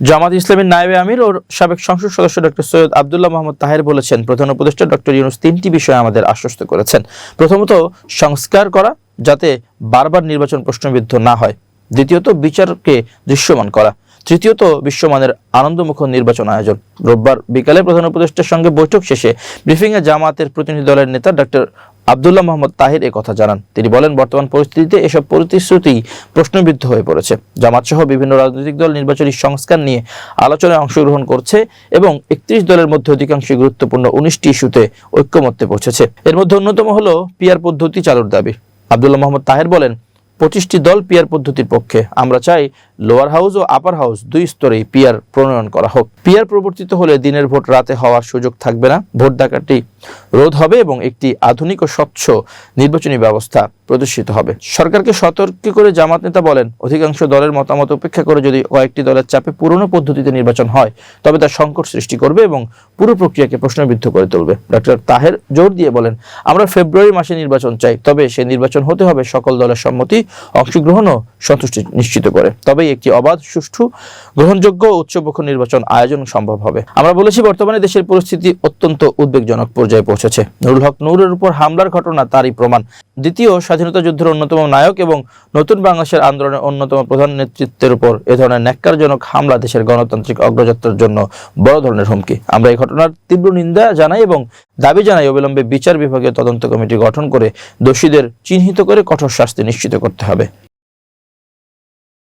জামাত ইসলামের নায়েবে আমির ও সাবেক সংসদ সদস্য ডক্টর সৈয়দ আবদুল্লাহ মোহাম্মদ তাহের বলেছেন, প্রধান উপদেষ্টা ডক্টর ইউনুস তিনটি বিষয়ে আমাদের আশ্বস্ত করেছেন। প্রথমত, সংস্কার করা যাতে বারবার নির্বাচন প্রশ্নবিদ্ধ না হয়। দ্বিতীয়ত, বিচারকে দৃশ্যমান করা। তৃতীয়ত, বিশ্বমানের আনন্দমুখ নির্বাচন আয়োজন। রোববার বিকালে প্রধান উপদেষ্টার সঙ্গে বৈঠক শেষে ব্রিফিংয়ে জামাতের প্রতিনিধি দলের নেতা ডক্টর আবদুল্লাহ মোহাম্মদ তাহির এ কথা জানান। তিনি বলেন, বর্তমান পরিস্থিতিতে এসব প্রতিশ্রুতি প্রশ্নবিদ্ধ হয়ে পড়েছে। জামাত সহ বিভিন্ন রাজনৈতিক দল নির্বাচনী সংস্কার নিয়ে আলোচনায় অংশগ্রহণ করছে এবং একত্রিশ দলের মধ্যে অধিকাংশই গুরুত্বপূর্ণ উনিশটি ইস্যুতে ঐক্যমত্যে পৌঁছেছে। এর মধ্যে অন্যতম হল পিয়ার পদ্ধতি চালুর দাবি। আবদুল্লাহ মোহাম্মদ তাহের বলেন, পঁচিশটি দল পিয়ার পদ্ধতির পক্ষে। আমরা চাই লোয়ার হাউস ও আপার হাউস দুই স্তরেই পিয়ার প্রণয়ন করা হোক। পিয়ার প্রবর্তিত হলে দিনের ভোট রাতে হওয়ার সুযোগ থাকবে না। ভোট ডাকাটি রোধ হবে এবং একটি আধুনিক ও স্বচ্ছ নির্বাচনী ব্যবস্থা প্রদর্শিত হবে। সরকারকে সতর্ক করে জামাত নেতা বলেন, অধিকাংশ দলের মতামত উপেক্ষা করে যদি কয়েকটি দলের চাপে পুরনো পদ্ধতিতে নির্বাচন হয়, তবে তা সংকট সৃষ্টি করবে এবং পুরো প্রক্রিয়াকে প্রশ্নবিদ্ধ করে তুলবে। ডক্টর তাহের জোর দিয়ে বলেন, আমরা ফেব্রুয়ারি মাসে নির্বাচন চাই, তবে সে নির্বাচন হতে হবে সকল দলের সম্মতি অংশগ্রহণ ও সন্তুষ্টি নিশ্চিত করে। তবেই একটি অবাধ, সুষ্ঠু, গ্রহণযোগ্য উচ্চপক্ষ নির্বাচন আয়োজন সম্ভব হবে। আমরা বলেছি, বর্তমানে দেশের পরিস্থিতি অত্যন্ত উদ্বেগজনক পর্যায়ে পৌঁছেছে। নুরুল হক নূরের উপর হামলার ঘটনা তারই প্রমাণ। দ্বিতীয় স্বাধীনতা যুদ্ধের অন্যতম নায়ক এবং নতুন বাংলাদেশের আন্দোলনের অন্যতম প্রধান নেতৃত্বের উপর এ ধরনের ন্যাক্কারজনক হামলা দেশের গণতান্ত্রিক অগ্রযাত্রার জন্য বড় ধরনের হুমকি। আমরা এই ঘটনার তীব্র নিন্দা জানাই এবং দাবি জানাই, অবিলম্বে বিচার বিভাগীয় তদন্ত কমিটি গঠন করে দোষীদের চিহ্নিত করে কঠোর শাস্তি নিশ্চিত করতে হবে।